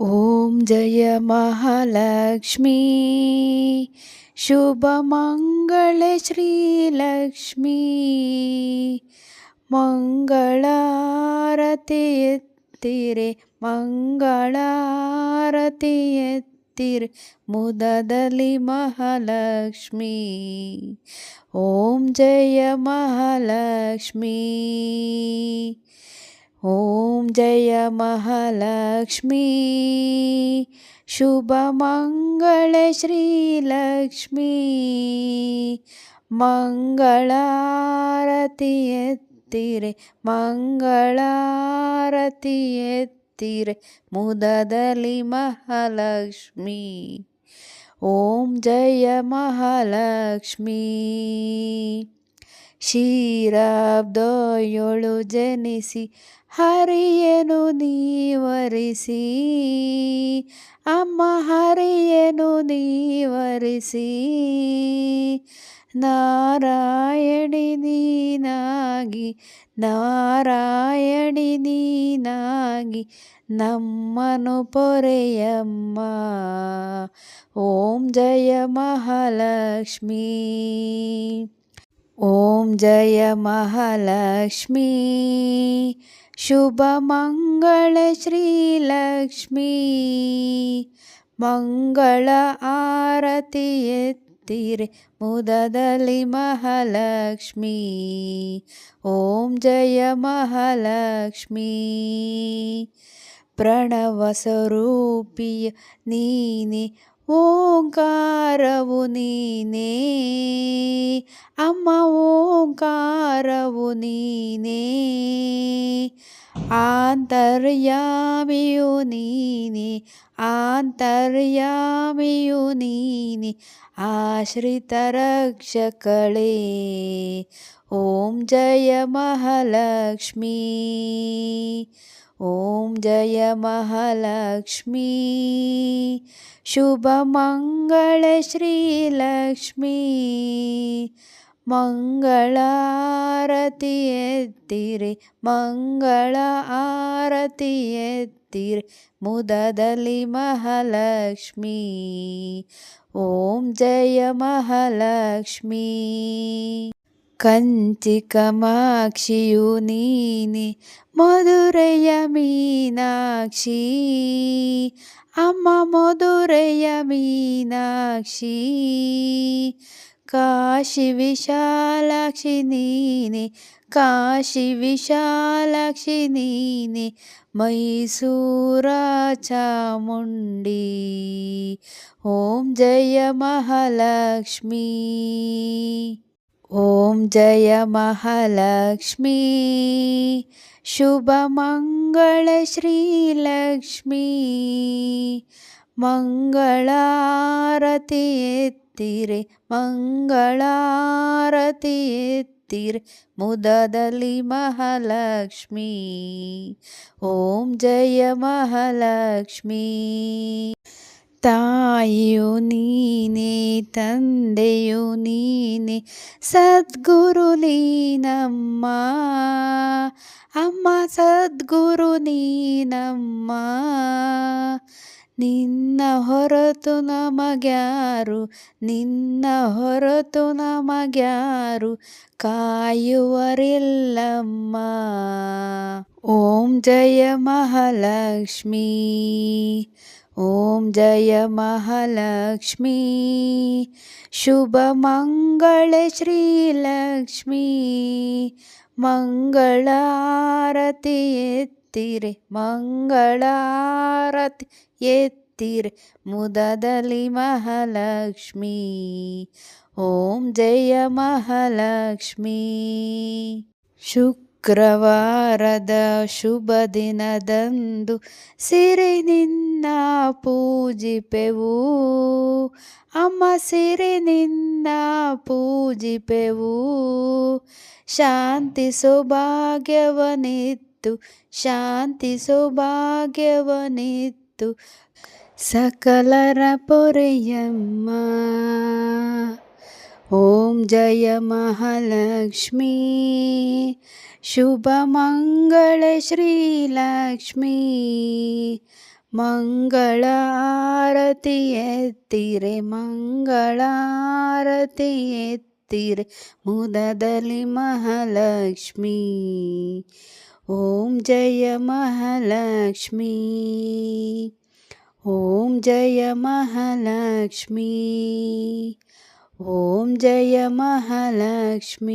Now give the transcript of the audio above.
ॐ जय महालक्ष्मी। शुभमङ्गळ श्रीलक्ष्मी। मङ्गलार ते मुददलि महालक्ष्मी। ॐ जय महालक्ष्मी। जय महालक्ष्मी शुभमङ्गलश्रीलक्ष्मी मङ्गलारतियत्तिरे मङ्गलारतियत्तिरे मुददलि महालक्ष्मी ॐ जय महालक्ष्मी ಕ್ಷೀರಾಬ್ದೊಳು ಜನಿಸಿ ಹರಿಯನು ನೀವರಿಸಿ. ಅಮ್ಮ ಹರಿಯನು ನೀವರಿಸಿ. ನಾರಾಯಣಿ ನೀನಾಗಿ ನಾರಾಯಣಿ ನೀನಾಗಿ ನಮ್ಮನು ಪೊರೆಯಮ್ಮ. ಓಂ ಜಯ ಮಹಾಲಕ್ಷ್ಮೀ. ಓಂ ಜಯ ಮಹಾಲಕ್ಷ್ಮೀ ಶುಭಮಂಗಳ ಶ್ರೀಲಕ್ಷ್ಮೀ ಮಂಗಳ ಆರತಿ ಎತ್ತಿರೆ ಮುದದಲ್ಲಿ ಮಹಾಲಕ್ಷ್ಮೀ ಓಂ ಜಯ ಮಹಾಲಕ್ಷ್ಮೀ ಪ್ರಣವ ಸ್ವರೂಪಿಯ ఓంకారవు నీనే. అమ్మ ఓంకారవు ॐकार अम्माङ्कार आन्तर्यामियुनी नि आन्तर्यामियुनीनि आश्रितरक्षकळे ॐ जय महालक्ष्मी ಜಯ ಮಹಾಲಕ್ಷ್ಮೀ ಓಂ ಜಯ ಮಹಾಲಕ್ಷ್ಮೀ शुभमङ्गले श्रीलक्ष्मी मङ्गलारति ಎತ್ತಿರೆ ಮಂಗಳ ಆರತಿ ಎತ್ತಿರೆ ಮುದದಲ್ಲಿ ಮಹಾಲಕ್ಷ್ಮೀ ಓಂ ಜಯ ಮಹಾಲಕ್ಷ್ಮೀ కంచికమాక్షియు నీని మధురయ మీనాక్షి. అమ్మ మధురయ మీనాక్షి. కాశి విశాలాక్షి నీని కాశి విశాలాక్షి నీని మైసూరా ఓం జయ మహాలక్ష్మీ. ಮಹಾಲಕ್ಷ್ಮೀ ಓಂ ಜಯ ಮಹಾಲಕ್ಷ್ಮೀ शुभमङ्गले श्रीलक्ष्मी मङ्गलारति ಎತ್ತಿರೆ ಮಂಗಳಾರತಿ ಎತ್ತಿರೆ ಮುದದಲ್ಲಿ ಮಹಾಲಕ್ಷ್ಮೀ ಓಂ ಜಯ ಮಹಾಲಕ್ಷ್ಮೀ ತಾಯಿಯು ನೀನೇ, ತಂದೆಯು ನೀನೇ, ಸದ್ಗುರು ನೀನಮ್ಮ. ಅಮ್ಮ, ಸದ್ಗುರು ನೀನಮ್ಮ. ನಿನ್ನ ಹೊರತು ನಮಗ್ಯಾರು, ನಿನ್ನ ಹೊರತು ನಮಗ್ಯಾರು, ಕಾಯುವರಿಲ್ಲಮ್ಮ. ಓಂ ಜಯ ಮಹಾಲಕ್ಷ್ಮೀ. ಓಂ ಜಯ ಮಹಾಲಕ್ಷ್ಮೀ ಶುಭಮಂಗಳ ಶ್ರೀಲಕ್ಷ್ಮೀ ಮಂಗಳಾರತಿ ಎತ್ತಿರೆ ಮಂಗಳಾರತಿ ಎತ್ತಿರೆ ಮುದದಲ್ಲಿ ಮಹಾಲಕ್ಷ್ಮೀ ಓಂ ಜಯ ಮಹಾಲಕ್ಷ್ಮೀ ಶುಕ್ರವಾರದ ಶುಭ ದಿನದಂದು ಸಿರಿ ನಿನ್ನ ಪೂಜಿಪೆವು. ಅಮ್ಮ ಸಿರಿ ನಿನ್ನ ಪೂಜಿಪೆವು. ಶಾಂತಿ ಸೌಭಾಗ್ಯವನಿತ್ತು ಶಾಂತಿ ಸೌಭಾಗ್ಯವನಿತ್ತು. ಸಕಲರ ಪೊರೆಯಮ್ಮ. ಓಂ ಜಯ ಮಹಾಲಕ್ಷ್ಮೀ ಶುಭಮಂಗಳ ಶ್ರೀಲಕ್ಷ್ಮೀ ಮಂಗಳ ಆರತಿ ಎತ್ತಿರೆ ಮಂಗಳ ಆರತಿ ಎತ್ತಿರೆ ಮುದದಲ್ಲಿ ಮಹಾಲಕ್ಷ್ಮೀ ಓಂ ಜಯ ಮಹಾಲಕ್ಷ್ಮೀ ಓಂ ಜಯ ಮಹಾಲಕ್ಷ್ಮೀ ॐ जय महालक्ष्मी।